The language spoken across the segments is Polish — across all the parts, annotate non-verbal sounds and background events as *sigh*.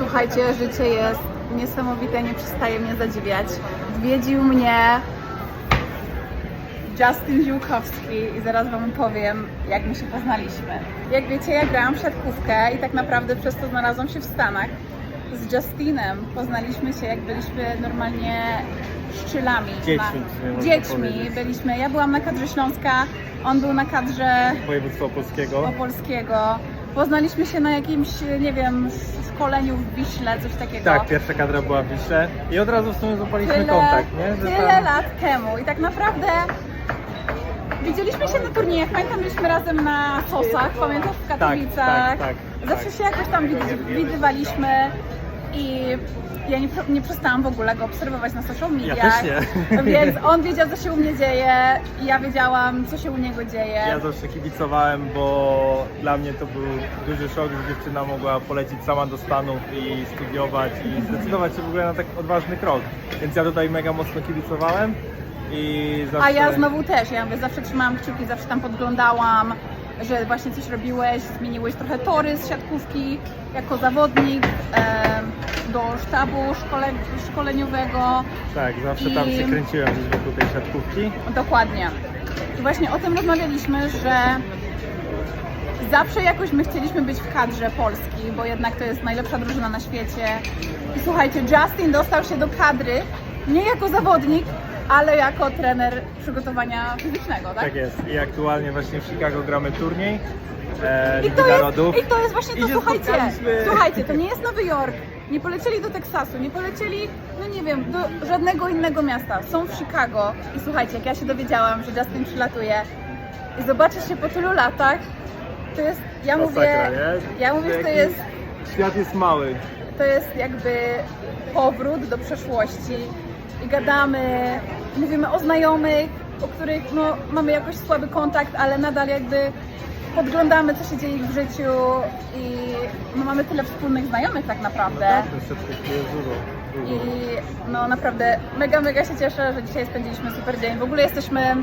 Słuchajcie, życie jest niesamowite, nie przestaje mnie zadziwiać. Odwiedził mnie Justin Ziłkowski i zaraz Wam powiem, jak my się poznaliśmy. Jak wiecie, ja grałam w siatkówkę i tak naprawdę przez to znalazłam się w Stanach. Z Justinem poznaliśmy się, jak byliśmy normalnie szczylami. Dziećmi, na, dziećmi byliśmy. Ja byłam na kadrze Śląska, on był na kadrze Województwa Opolskiego. Opolskiego. Poznaliśmy się na jakimś, nie wiem, szkoleniu w Wiśle, coś takiego. Tak, pierwsza kadra była w Wiśle i od razu w sumie złapaliśmy tyle, kontakt, nie? Że tyle tam- lat temu i tak naprawdę widzieliśmy się na turniejach, pamiętam byliśmy razem na Sosach, pamiętam w Katowicach. tak, tak, Zawsze tak. się jakoś tam widywaliśmy i ja nie, nie przestałam w ogóle go obserwować na social mediach. też nie. *laughs* Więc on wiedział, co się u mnie dzieje i ja wiedziałam, co się u niego dzieje. Ja zawsze kibicowałem, bo dla mnie to był duży szok, że dziewczyna mogła polecieć sama do Stanów i studiować i zdecydować się w ogóle na tak odważny krok. Więc ja tutaj mega mocno kibicowałem i zawsze... A ja znowu też, ja mówię, zawsze trzymałam kciuki, zawsze tam podglądałam, że właśnie coś robiłeś, zmieniłeś trochę tory z siatkówki jako zawodnik em, do sztabu szkole, szkoleniowego. Tak, zawsze tam I- się kręciłem gdzieś wokół tej siatkówki. Dokładnie. I właśnie o tym rozmawialiśmy, że zawsze jakoś my chcieliśmy być w kadrze Polski, bo jednak to jest najlepsza drużyna na świecie. I słuchajcie, Justin dostał się do kadry nie jako zawodnik, ale jako trener przygotowania fizycznego, tak? Tak jest. I aktualnie właśnie w Chicago gramy turniej e, I to, jest. I to jest właśnie to, słuchajcie, słuchajcie, to nie jest Nowy Jork, nie polecieli do Teksasu, nie polecieli, no nie wiem, do żadnego innego miasta, są w Chicago i słuchajcie, jak ja się dowiedziałam, że Justin przylatuje i zobaczysz się po tylu latach, to jest, ja mówię, Masakra, nie? ja mówię, że to Jaki jest, Świat jest mały. to jest jakby powrót do przeszłości i gadamy, mówimy o znajomych, o których no, mamy jakoś słaby kontakt, ale nadal jakby podglądamy, co się dzieje w życiu i no, mamy tyle wspólnych znajomych tak naprawdę. Dużo. I no naprawdę mega, mega się cieszę, że dzisiaj spędziliśmy super dzień. W ogóle jesteśmy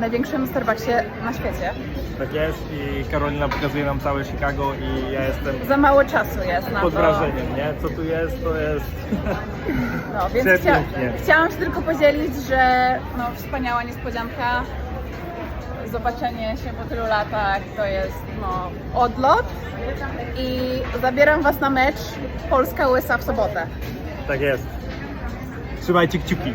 największym Starbucksie na świecie. Tak jest i Karolina pokazuje nam całe Chicago i ja jestem Za mało czasu jest na pod to. wrażeniem, nie? Co tu jest, to jest... *laughs* No, więc chcia, chciałam się tylko podzielić, że no, wspaniała niespodzianka. Zobaczenie się po tylu latach to jest no, odlot i zabieram Was na mecz Polska-USA w sobotę. Tak jest. Trzymajcie kciuki.